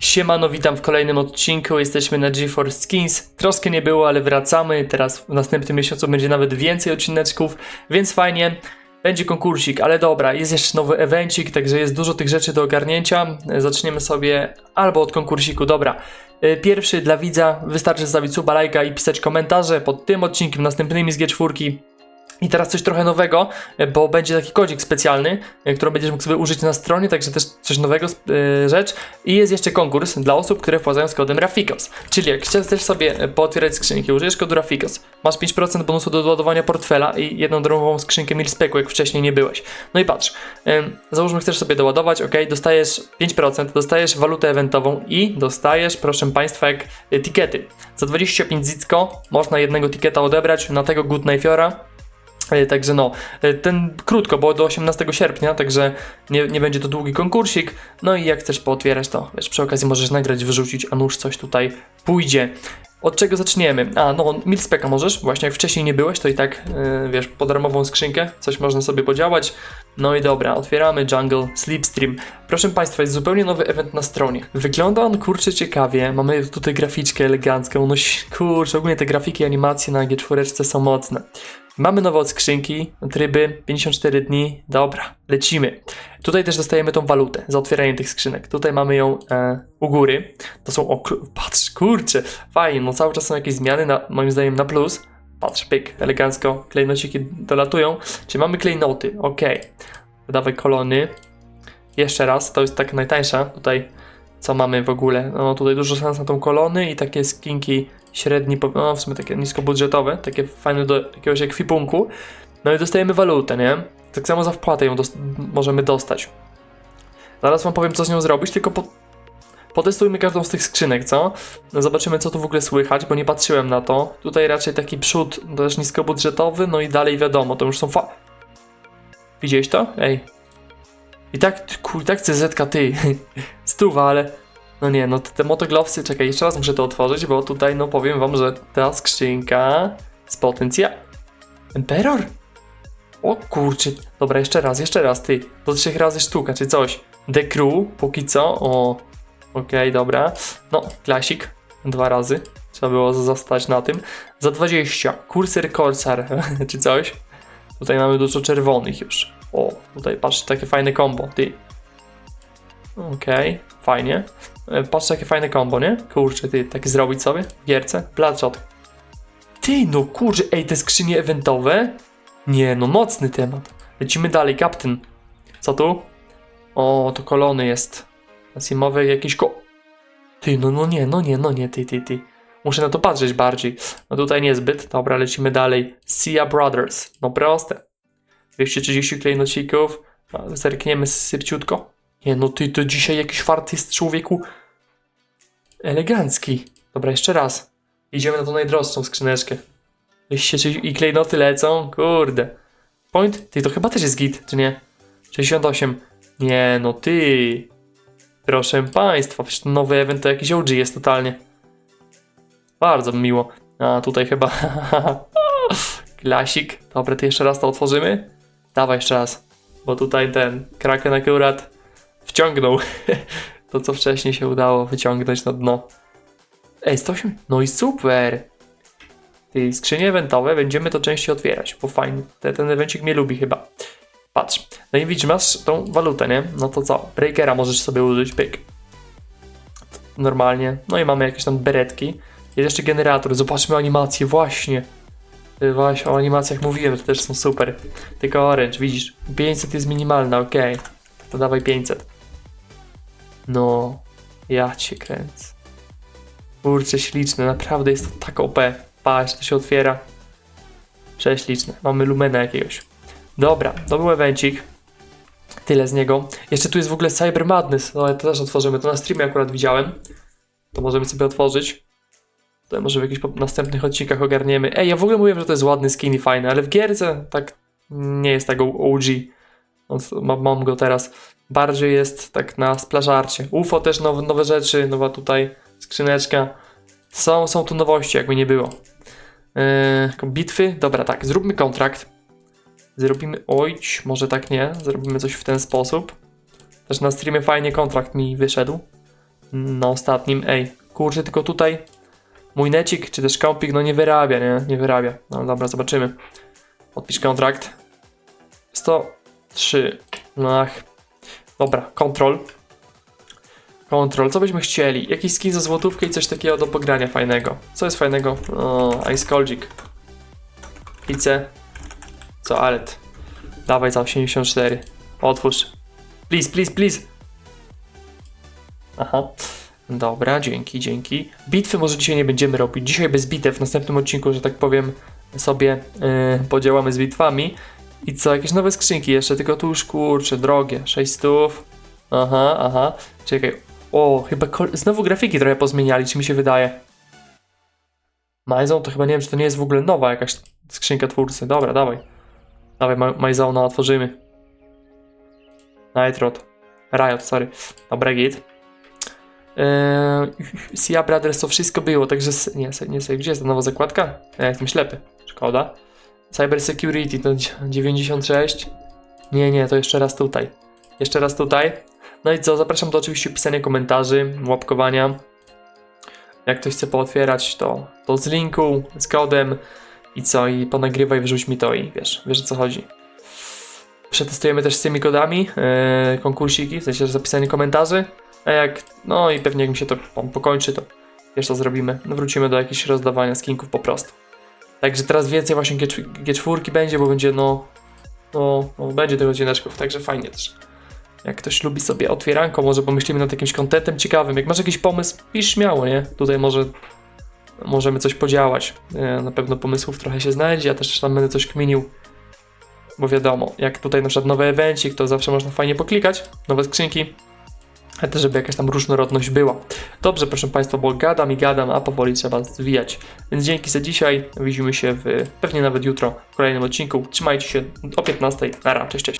Siemano, witam w kolejnym odcinku. Jesteśmy na GeForce Skins. Troszkę nie było, ale wracamy. Teraz w następnym miesiącu będzie nawet więcej odcineczków, więc fajnie. Będzie konkursik, ale dobra, jest jeszcze nowy evencik, także jest dużo tych rzeczy do ogarnięcia. Zaczniemy sobie albo od konkursiku, dobra. E, Pierwszy dla widza, wystarczy zostawić suba, lajka i pisać komentarze pod tym odcinkiem, następnymi z G4. I teraz coś trochę nowego, e, bo będzie taki kodzik specjalny, e, który będziesz mógł sobie użyć na stronie, także też coś nowego e, rzecz. I jest jeszcze konkurs dla osób, które wpłacają z kodem Rafikos. Czyli jak chcesz sobie pootwierać skrzynki, użyjesz kodu Rafikos, masz 5% bonusu do doładowania portfela i jedną darmową skrzynkę Milspeku, jak wcześniej nie byłeś. No i patrz, em, załóżmy chcesz sobie doładować, ok, dostajesz 5%, dostajesz walutę eventową i dostajesz, proszę Państwa, jak e, tikety. Za 25 zicko można jednego tiketa odebrać na tego Good Knife'ora. Także no, e, ten krótko, bo do 18 sierpnia, także nie, nie będzie to długi konkursik. No i jak chcesz pootwierać, to wiesz, przy okazji możesz nagrać, wyrzucić, a nuż coś tutaj pójdzie. Od czego zaczniemy? A, no, Milspeka możesz, właśnie jak wcześniej nie byłeś, to i tak, e, wiesz, po darmową skrzynkę, coś można sobie podziałać. No i dobra, otwieramy Jungle Sleepstream. Proszę Państwa, jest zupełnie nowy event na stronie. Wygląda on kurczę ciekawie, mamy tutaj graficzkę elegancką, no kurczę, ogólnie te grafiki animacje na G4 są mocne. Mamy nowe od skrzynki, tryby, 54 dni, dobra, lecimy. Tutaj też dostajemy tą walutę za otwieranie tych skrzynek. Tutaj mamy ją e, u góry. To są, o, patrz, kurczę, fajnie, no cały czas są jakieś zmiany, na, moim zdaniem na plus. Patrz, pyk, elegancko, klejnociki dolatują. Czy mamy klejnoty? Okej. Dawaj kolony. Jeszcze raz, to jest tak najtańsza tutaj, co mamy w ogóle. No tutaj dużo szans na tą kolony i takie skinki średni, no w sumie takie niskobudżetowe, takie fajne do jakiegoś ekwipunku. No i dostajemy walutę, nie? Tak samo za wpłatę ją dos- możemy dostać. Zaraz wam powiem, co z nią zrobić, tylko po- potestujmy każdą z tych skrzynek, co? No zobaczymy, co tu w ogóle słychać, bo nie patrzyłem na to. Tutaj raczej taki przód też niskobudżetowy, no i dalej wiadomo, to już są fa... Widziałeś to? Ej. I tak, kuj, tak CZ ty. Stuwa, ale... No nie, no te, motoglowsy, czekaj, jeszcze raz muszę to otworzyć, bo tutaj, no powiem wam, że ta skrzynka z potencjał... Emperor? O kurczę, dobra, jeszcze raz, jeszcze raz, ty. Do trzech razy sztuka, czy coś. The Crew, póki co, o... Okej, dobra. No, klasik, dwa razy. Trzeba było zostać na tym. Za 20, Cursor Corsar, czy coś. Tutaj mamy dużo czerwonych już. O, tutaj patrz, takie fajne combo, ty. Okej, fajnie. E, Patrz, jakie fajne combo, nie? Kurczę, ty, takie zrobić sobie w gierce? Bloodshot. Ty, no kurczę, ej, te skrzynie eventowe? Nie, no mocny temat. Lecimy dalej, kapten. Co tu? O, to kolony jest. Zimowe jakieś ko... Ty, no, no nie, no nie, no nie, ty, ty, ty. Muszę na to patrzeć bardziej. No tutaj niezbyt. Dobra, lecimy dalej. Sia Brothers. No proste. 230 klejnocików. Zerkniemy szybciutko. Nie, no ty, to dzisiaj jakiś fart jest człowieku. Elegancki. Dobra, jeszcze raz. Idziemy na tą najdroższą skrzyneczkę. Liście i klejnoty lecą? Kurde. Point? Ty, to chyba też jest git, czy nie? 68. Nie, no ty. Proszę państwa, przecież ten nowy event to jakiś OG jest totalnie. Bardzo miło. A, tutaj chyba... Klasik. Dobra, to jeszcze raz to otworzymy. Dawaj jeszcze raz. Bo tutaj ten Kraken akurat wciągnął to, co wcześniej się udało wyciągnąć na dno. Ej, 108. No i super. Ty, skrzynie eventowe będziemy to częściej otwierać, bo fajnie. Ten, ten evencik mnie lubi chyba. Patrz. No i widzisz, masz tą walutę, nie? No to co? Breakera możesz sobie użyć, pyk. Normalnie. No i mamy jakieś tam beretki. Jest jeszcze generator. Zobaczmy animację, właśnie. Właśnie o animacjach mówiłem, to też są super. Tylko orange, widzisz. 500 jest minimalna, okej. To dawaj 500. No, ja cię kręcę. Kurczę, śliczne, naprawdę jest to tak OP. Patrz, to się otwiera. Prześliczne. Mamy lumena jakiegoś. Dobra, to był evencik. Tyle z niego. Jeszcze tu jest w ogóle Cyber Madness, no ale to też otworzymy. To na streamie akurat widziałem. To możemy sobie otworzyć. To może w jakichś następnych odcinkach ogarniemy. Ej, ja w ogóle mówiłem, że to jest ładny skin i fajny, ale w gierce tak nie jest tego OG. Mam go teraz. Bardziej jest tak na splażarcie. UFO też nowe, nowe rzeczy, nowa tutaj skrzyneczka. Są, są tu nowości, jakby nie było. Yy, bitwy? Dobra, tak, zróbmy kontrakt. Zrobimy, ojć, może tak nie, zrobimy coś w ten sposób. Też na streamie fajnie kontrakt mi wyszedł. na ostatnim. Ej, kurczę, tylko tutaj mój necik, czy też kompik, no nie wyrabia, nie? Nie wyrabia. No dobra, zobaczymy. Odpisz kontrakt. 103. No ach. Dobra, kontrol. Kontrol, co byśmy chcieli? Jakiś skin za złotówkę i coś takiego do pogrania fajnego. Co jest fajnego? O, Ice Coldzik. Pizzę. Co, Alet? Dawaj za 84. Otwórz. Please, please, please. Aha. Dobra, dzięki, dzięki. Bitwy może dzisiaj nie będziemy robić. Dzisiaj bez bitew. W następnym odcinku, że tak powiem, sobie yy, podziałamy z bitwami. I co, jakieś nowe skrzynki jeszcze, tylko tu już kurczę, drogie. 600. Aha, aha. Czekaj. O, chyba znowu grafiki trochę pozmieniali, czy mi się wydaje. Majzon to chyba nie wiem, czy to nie jest w ogóle nowa jakaś skrzynka twórcy. Dobra, dawaj. Dawaj, Ma- Majzona otworzymy. Nightrot. Riot, sorry. Dobra, git. Eee, Sia Brothers to wszystko było, także nie, nie, se- gdzie jest ta nowa zakładka? Ja jestem ślepy, szkoda. Cyber Security to dzi- 96. Nie, nie, to jeszcze raz tutaj. Jeszcze raz tutaj. No i co, zapraszam do oczywiście pisania komentarzy, łapkowania. Jak ktoś chce pootwierać, to, to z linku, z kodem i co, i ponagrywaj, wyrzuć mi to i wiesz, wiesz o co chodzi. Przetestujemy też z tymi kodami yy, konkursiki, w sensie zapisanie komentarzy. A jak, no i pewnie jak mi się to po- pokończy, to wiesz co zrobimy. No, wrócimy do jakiegoś rozdawania skinków po prostu. Także teraz więcej właśnie G4, G4 będzie, bo będzie no, no, no będzie tych odcineczków, także fajnie też. Jak ktoś lubi sobie otwieranko, może pomyślimy nad jakimś kontentem ciekawym. Jak masz jakiś pomysł, pisz śmiało, nie? Tutaj może możemy coś podziałać. E, Na pewno pomysłów trochę się znajdzie, ja też tam będę coś kminił. Bo wiadomo, jak tutaj na przykład nowy evencik, to zawsze można fajnie poklikać, nowe skrzynki, też żeby jakaś tam różnorodność była. Dobrze, proszę Państwa, bo gadam i gadam, a powoli trzeba zwijać. Więc dzięki za dzisiaj, widzimy się w, pewnie nawet jutro w kolejnym odcinku. Trzymajcie się o 15. Nara, cześć, cześć.